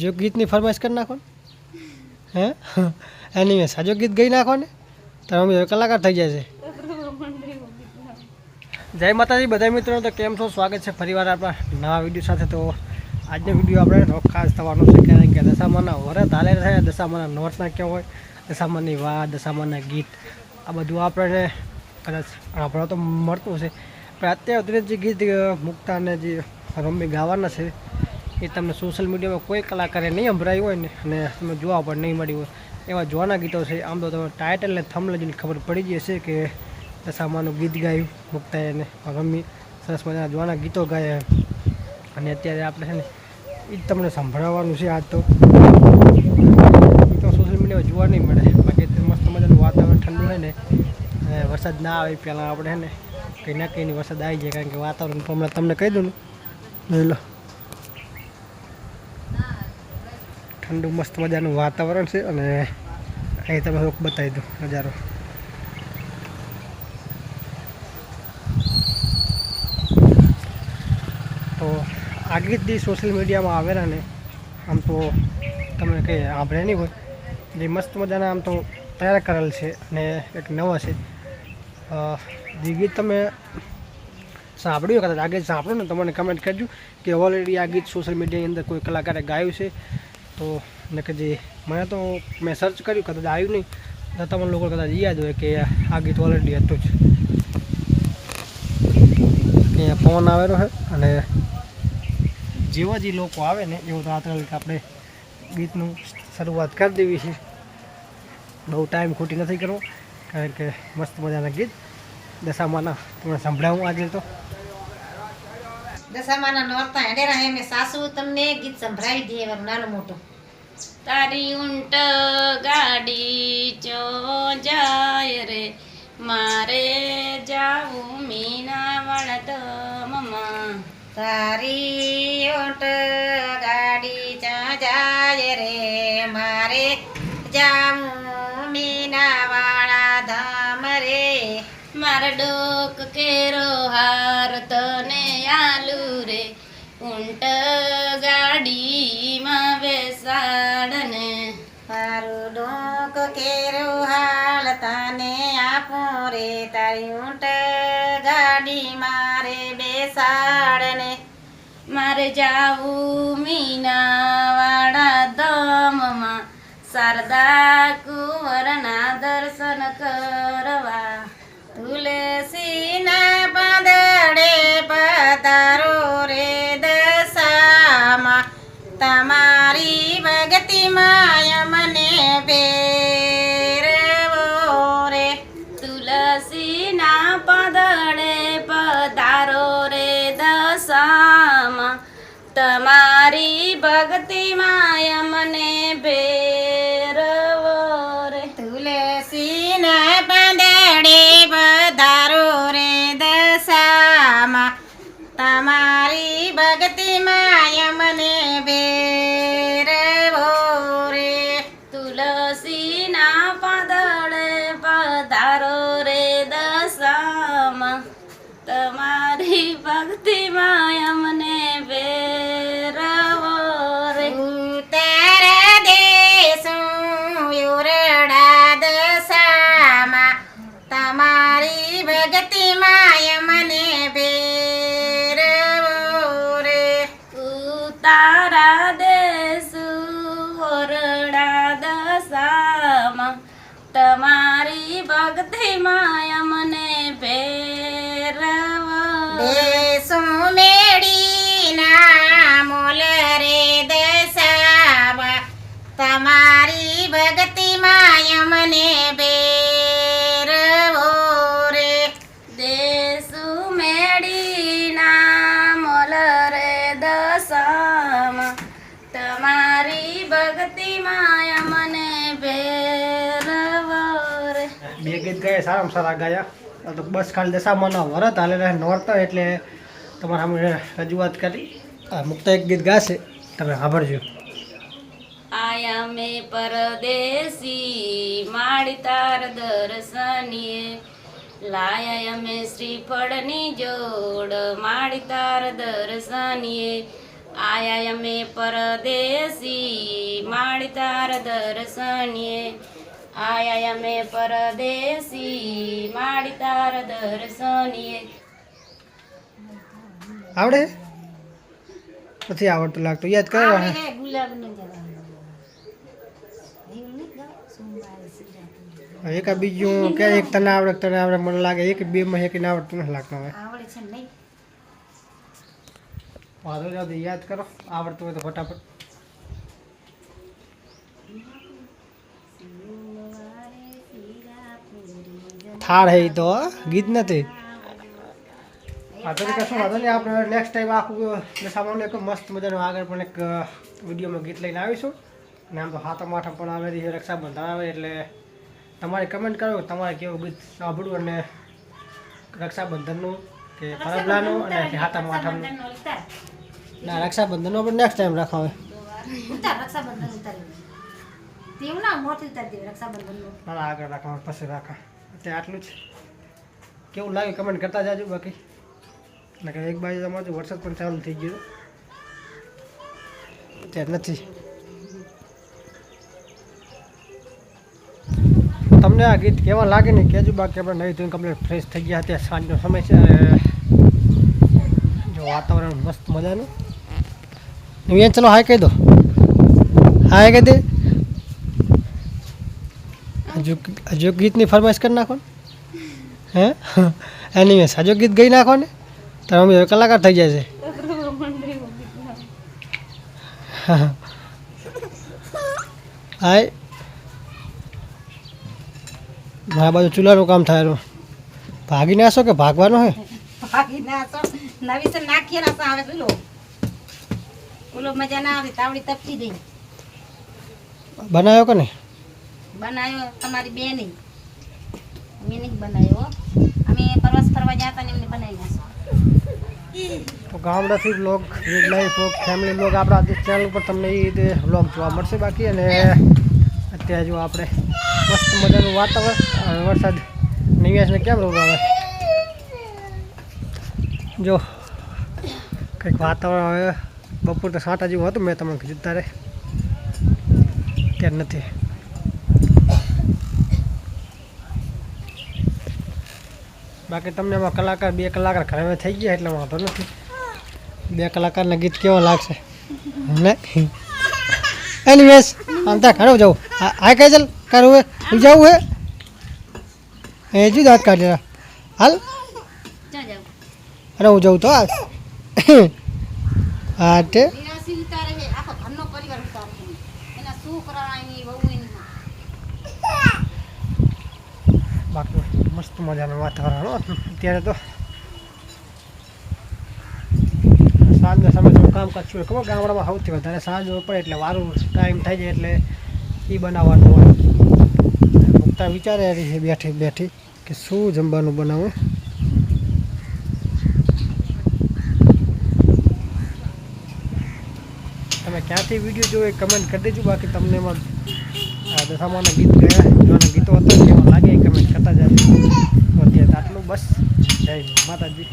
હજુ ગીતની ફરમાઈશ કરી નાખો હે? મેં સાજો ગીત ગઈ નાખો ને તો અમે કલાકાર થઈ જાય છે. જય માતાજી બધા મિત્રો તો કેમ છો? સ્વાગત છે ફરીવાર આપણા નવા વીડિયો સાથે. તો આજનો વીડિયો આપણે ખાસ થવાનો છે, કારણ કે દશામાના વરત હાલે થાય દશામાના નોટના કેવા હોય, દશામાની વાત, દશામાના ગીત, આ બધું આપણને કદાચ આપણો તો મળતું છે પણ અત્યારે જે ગીત મૂકતા અને જે રમી ગાવાના છે એ તમને સોશિયલ મીડિયામાં કોઈ કલાકારે નહીં સંભળાયું હોય ને, અને તમે જોવા પણ નહીં મળ્યું હોય. એવા જોવાના ગીતો છે. આમ તો તમે ટાઇટલને થમ લઈને ખબર પડી જશે કે દશામાનું ગીત ગાયું મુક્તા એને રમી સરસ મજાના જોવાના ગીતો ગાયા અને અત્યારે આપણે છે ને એ જ તમને સંભળાવવાનું છે આજ તો. સોશિયલ મીડિયામાં જોવા નહીં મળે. બાકી મસ્ત મજાનું વાતાવરણ ઠંડુ હોય ને વરસાદ ના આવે પહેલાં આપણે છે ને, કંઈ ના કંઈની વરસાદ આવી જાય, કારણ કે વાતાવરણ હમણાં તમને કહી દઉં ને. લો. ઠંડુ મસ્ત મજાનું વાતાવરણ છે અને અહીં તમે થોડુંક બતાવી દઉં નજારો. તો આ જ જે સોશિયલ મીડિયામાં આવેલા ને, આમ તો તમે કંઈ સાંભળે નહીં હોય, જે મસ્ત મજાના આમ તો તૈયાર કરેલ છે અને એક નવા છે. જે ગીત તમે સાંભળ્યું કદાચ આ ગીત સાંભળો ને તમને કમેન્ટ કરજો કે ઓલરેડી આ ગીત સોશિયલ મીડિયાની અંદર કોઈ કલાકારે ગાયું છે. તો ને કે જે મને તો, મેં સર્ચ કર્યું, કદાચ આવ્યું નહીં. તો તમને લોકો કદાચ યાદ હોય કે આ ગીત ઓલરેડી હતું જ. અહીંયા ફોન આવેલો છે અને જેવા જે લોકો આવે ને, એવું તાત્કાલિક આપણે ગીતનું શરૂઆત કરી દેવી છે. બહુ ટાઈમ ખોટી નથી કરવો, કારણ કે મસ્ત મજાના ગીત. દશામાના, તમને સંભળાવું આજે તો. દશામાના નોરતા હેડેરા એમ સાસુ તમને ગીત સંભળાવી દે નાનું મોટું. તારી ઊંટ ગાડી ચો જાય રે? મારે જાવું મીના વણતમમાં તારી ઊંટ ગાડી ચા જાય રે? મારે જામું મીના વાળા ધામ રે. મારા ડોક કેરો હાર તને આલુ રે? ઊંટ ગાડીમાં બેસાડને મારું ડોક કેરું હાલ તને આપું રે તારી ઊંટ ગાડી મારે બેસાડને. મારે જાવું મીનાવાડા દમમાં શારદા કુંવરના દર્શન કરવા. તુલસીના તુલસીના પદળે પધારો રે દશામાં. તમારી ભક્તિ માય મને તમારી ભક્તિ માય મને ભેરવો રે. ઉત્તર દેશું યુરડા દશામાં તમારી ભક્તિ માય મને ફેરવો રે. ઉતારા દેસુ ઓરડા દશામાં તમારી ભક્તિ માય તમારી ભક્તિ માયા મને ભેરવો બે ગીત ગાયા સારામાં સારા ગાયા. તો બસ ખાલી દશામાના વરત હાલેલા નોરતો એટલે તમારા સામે રજૂઆત કરી. મુક્તા એક ગીત ગાશે તમે સાંભળજો. આયા મે પરદેશી માડી તાર દર્શનીએ. લાયા અમે શ્રીફળની જોડ માડી તાર દર્શનીએ. આયા અમે પરદેશી માળી તાર દર્શનીએ આયા અમે પરદેશી માળી તાર દર્શનીએ આવડે પછી આવડતું લાગતું યાદ કરો આવડે હે ગુલાબનું જવાનું. એવું નહીં ગાવ? સોમવારે શિવરાત્રી. એક આ બીજું કે એક તને આવડે તને આવડે મને લાગે એક બે માં એક આવડતું નથી લાગતું હવે વાંધો આવતો, યાદ કરો. આવડતું હોય તો ફટાફટ. થાળ હે તો ગીત નથી. વાંધો નહીં કશું વાંધો નહીં. આપણે નેક્સ્ટ ટાઈમ આખું સામાન એક મસ્ત મજાનું આગળ પણ એક વિડીયોમાં ગીત લઈને આવીશું. અને આમ તો હાથમ આઠમ પણ આવે છે રક્ષાબંધન આવે એટલે તમારે કમેન્ટ કરો તમારે કેવું ગીત સાંભળવું અને રક્ષાબંધનનું કે પરબલાનું અને હાથમ આઠમનું ના રક્ષાબંધનનો આપણે નેક્સ્ટ ટાઈમ રાખવા ઉતાર, રક્ષાબંધન ઉતારી. તેવું ના મોટી ઉતારી દેવી રક્ષાબંધનનું. ના આગળ રાખવા પછી રાખો. અત્યારે આટલું જ. કેવું લાગ્યું? કમેન્ટ કરતા જાજો બાકી. કે એક બાજુ તમારું વરસાદ પણ ચાલુ થઈ ગયો. અત્યારે નથી. તમને આ ગીત કેવા લાગે ને કેજુ બાકી આપણે નવી ધૂન કમ્પ્લીટ ફ્રેશ થઈ ગયા. હતા સાંજનો સમય છે. વાતાવરણ મસ્ત મજાનું. અહીંયા ચલો હાય કહી દો. હાય કહી દે. હજુ ગીતની ફરમાઈશ કરી નાખો હે? એની હજુ ગીત ગઈ નાખો ને તો અમે કલાકાર થઈ જાય છે. હાય. મારા બાજુ ચૂલાનું કામ થાય ભાગીને આશો કે ભાગવાનો હે? ભાગી ના તો નવી છે નાખીએ ના આવે પેલો. ઓલો મજા ના આવે તાવડી તપતી દઈ બનાવ્યો કે નહીં? બનાવ્યો તમારી બેન. અમે નહીં બનાવ્યો. અમે પ્રવાસ ફરવા ગયા ને એમને બનાવી નાખ્યો તો ગામડાથી blog read life blog family blog આપણા ચેનલ ઉપર તમને એ રીતે બ્લોગ જોવા મળશે બાકી અને અત્યારે જો આપણે મસ્ત મજાનું વાતાવરણ વરસાદ નિવ્યાસને કેમ રોગ આવે જો, કંઈક વાતાવરણ હવે બપોર તો સાંટા જેવું હતું, મેં તમને કીધું તારે ત્યારે નથી. બાકી તમને એમાં કલાકાર, બે કલાકાર ઘરે થઈ ગયા એટલે વાંધો નથી. બે કલાકારના ગીત કેવા લાગશે? ને એની વેસ આમ ત્યાં ઘરે જવું આ કઈ ચાલ કરવું હે હું? જવું હે એ જ દાંત કાઢી રહ્યા. હાલ. ક્યાં જાવ અરે હું જઉં તો હા તે છે છે બાકી મસ્ત મજાનું વાતાવરણ અત્યારે તો સાંજના સમય થોડું કામકાજ શું હોય ખબર ગામડામાં સૌથી વધારે સાંજ પડે એટલે વારું ટાઈમ થઈ જાય એટલે એ બનાવવાનું હોય. મુક્તા વિચારે રહી છે બેઠી બેઠી કે શું જમવાનું બનાવું તમે ક્યાંથી વીડિયો જોયો કમેન્ટ કરી દેજો. બાકી તમને એમાં દશામાના ગીત ગયા. જોવાના ગીતો હતા કેવા લાગે કમેન્ટ કરતા જાય અત્યારે આટલું બસ. જય માતાજી.